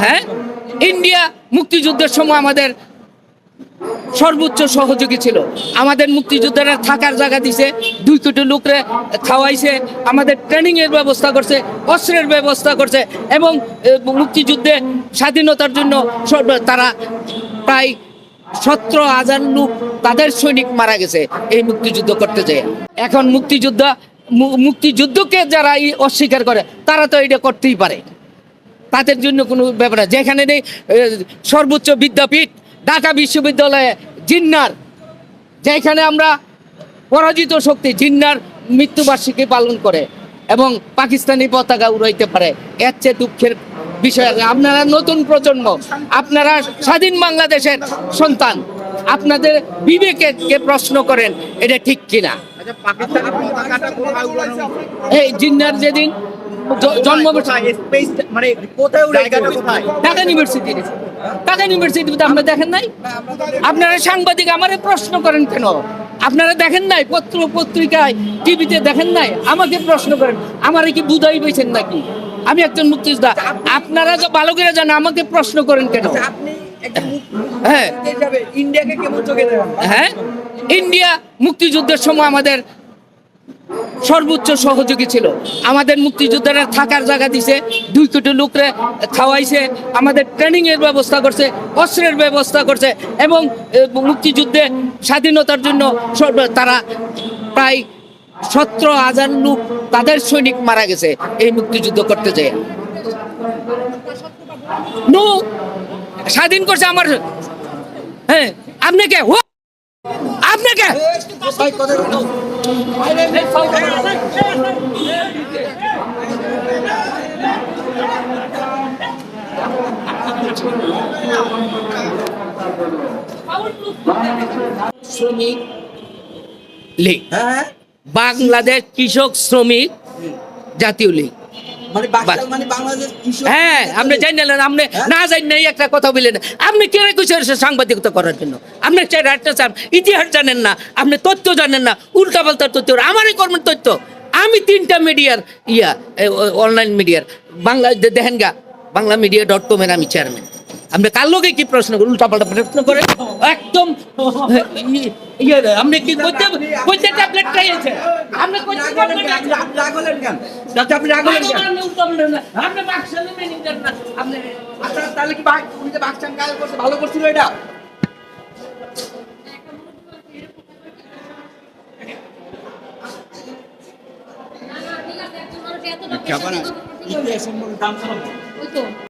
হ্যাঁ? ইন্ডিয়া মুক্তিযুদ্ধের সময় আমাদের সর্বোচ্চ সহযোগী ছিল। আমাদের মুক্তিযোদ্ধারা থাকার জায়গা দিছে, দুই কোটি লোকরে খাওয়াইছে, আমাদের ট্রেনিং এর ব্যবস্থা করছে, অস্ত্রের ব্যবস্থা করছে এবং মুক্তিযুদ্ধে স্বাধীনতার জন্য তারা প্রায় সতেরো হাজার লোক তাদের সৈনিক মারা গেছে এই মুক্তিযুদ্ধ করতে যেয়ে। এখন মুক্তিযোদ্ধা মুক্তিযুদ্ধকে যারা অস্বীকার করে, তারা তো এটা করতেই পারে। তাদের জন্য কোনো ব্যাপার না। যেখানে নেই সর্বোচ্চ বিদ্যাপীঠ ঢাকা বিশ্ববিদ্যালয়ে জিন্নার। যেখানে আমরা পরাজিত শক্তি জিন্নার মৃত্যুবার্ষিকী পালন করে এবং পাকিস্তানি পতাকা উড়াইতে পারে। এর চেয়ে দুঃখের বিষয়। আপনারা নতুন প্রজন্ম আপনারা স্বাধীন বাংলাদেশের সন্তান আপনাদের বিবেকে প্রশ্ন করেন এটা ঠিক কিনা? আচ্ছা এই জিন্নার যেদিন জন্ম মানে কোথায় ঢাকা ইউনিভার্সিটি ঢাকা ইউনিভার্সিটিতে আপনারা দেখেন নাই? আপনারা সাংবাদিক আমারে প্রশ্ন করেন কেন? আপনারা দেখেন নাই? পত্র পত্রিকায় টিভিতে দেখেন নাই? আমাকে প্রশ্ন করেন আমারে কি বুধাই পেয়েছেন নাকি? আমি একজন মুক্তিযোদ্ধা। আপনারা তো ভালো করে জানেন আমাকে প্রশ্ন করেন কেন? আচ্ছা, হ্যাঁ। ইন্ডিয়াকে কেমন চোখে হ্যাঁ? ইন্ডিয়া মুক্তিযুদ্ধের সময় আমাদের সর্বোচ্চ সহযোগী ছিল। আমাদের মুক্তিযোদ্ধারা থাকার জায়গা দিছে, দুই কোটি লোকরে খাওয়াইছে, আমাদের ট্রেনিং এর ব্যবস্থা করছে, অস্ত্রের ব্যবস্থা করছে এবং মুক্তিযুদ্ধে স্বাধীনতার জন্য তারা প্রায় সতেরো হাজার লোক তাদের সৈনিক মারা গেছে এই মুক্তিযুদ্ধ করতে যেয়ে স্বাধীন করছে আমার হ্যাঁ হো আপনাকে শ্রমিক লীগ। হ্যাঁ। বাংলাদেশ কৃষক শ্রমিক জাতীয় লীগ। হ্যাঁ আপনি জানেন আপনি না জানেন এই একটা কথা বললেন। আপনি সাংবাদিকতা করার জন্য। আপনি চাই রাষ্ট্র চান ইতিহাস জানেন না আপনি তথ্য জানেন না তথ্য। আমারই কর্মের তথ্য। আমি তিনটা মিডিয়ার ইয়া অনলাইন মিডিয়ার। বাংলা দে- দেখেন গা বাংলা মিডিয়া ডট কম এর আমি চেয়ারম্যান আপনি কার লোকে কি প্রশ্ন করেন? উল্টা পাল্টা প্রশ্ন করে একদম ইয়ে আপনি কি করতে করতে ট্যাবলেট খাইয়েছেন আপনি করতে আপনি রাগ হলেন কেন? আপনি রাগ হলেন কেন? আপনি বাক্সালে ম্যানেজার না। আপনি আচ্ছা তাহলে কি বাঘ উনি যে করছে ভালো করছিল এটা? ঠিক আছে একজন মানুষ এত টাকা